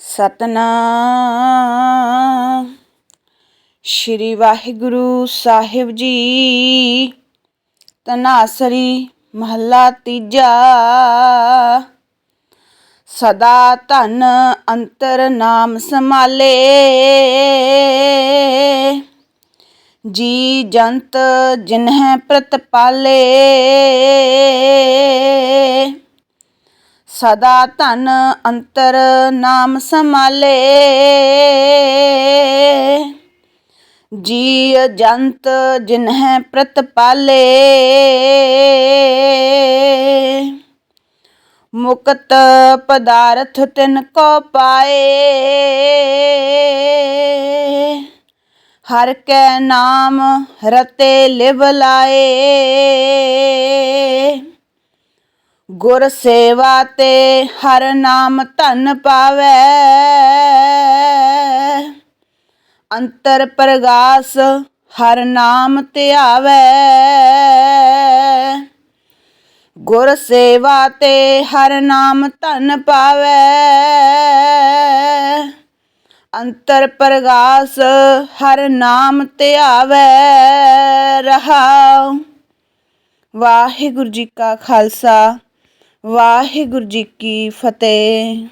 ਸਤਨਾਮ। ਸ਼੍ਰੀ ਵਾਹਿਗੁਰੂ ਸਾਹਿਬ ਜੀ ਤਨਾਸਰੀ ਮਹੱਲਾ ਤੀਜਾ। ਸਦਾ ਧਨ ਅੰਤਰ ਨਾਮ ਸਮਾਲੇ ਜੀ ਜੰਤ ਜਿਨਹਿ ਪ੍ਰਤਪਾਲੇ। ਸਦਾ ਧਨ ਅੰਤਰ ਨਾਮ ਸਮਾਲੇ ਜੀ ਜੰਤ ਜਿਨਹਿ ਪ੍ਰਤਪਾਲੇ ਮੁਕਤ ਪਦਾਰਥ ਤਿਨ ਕੋ ਪਾਏ। ਹਰ ਕੈ ਨਾਮ ਰਤੇ ਲਿਵ ਲਾਏ। ਗੁਰ ਸੇਵਾ ਤੇ ਹਰ ਨਾਮ ਧਨ ਪਾਵੈ। ਅੰਤਰ ਪ੍ਰਗਾਸ ਹਰ ਨਾਮ ਧਿਆਵੈ। ਗੁਰ ਸੇਵਾ ਤੇ ਹਰ ਨਾਮ ਧਨ ਪਾਵੈ। ਅੰਤਰ ਪ੍ਰਗਾਸ ਹਰ ਨਾਮ ਧਿਆਵੈ। ਰਹਾ ਵਾਹਿਗੁਰੂ ਜੀ ਕਾ ਖਾਲਸਾ। ਵਾਹਿਗੁਰੂ ਜੀ ਕੀ ਫਤਿਹ।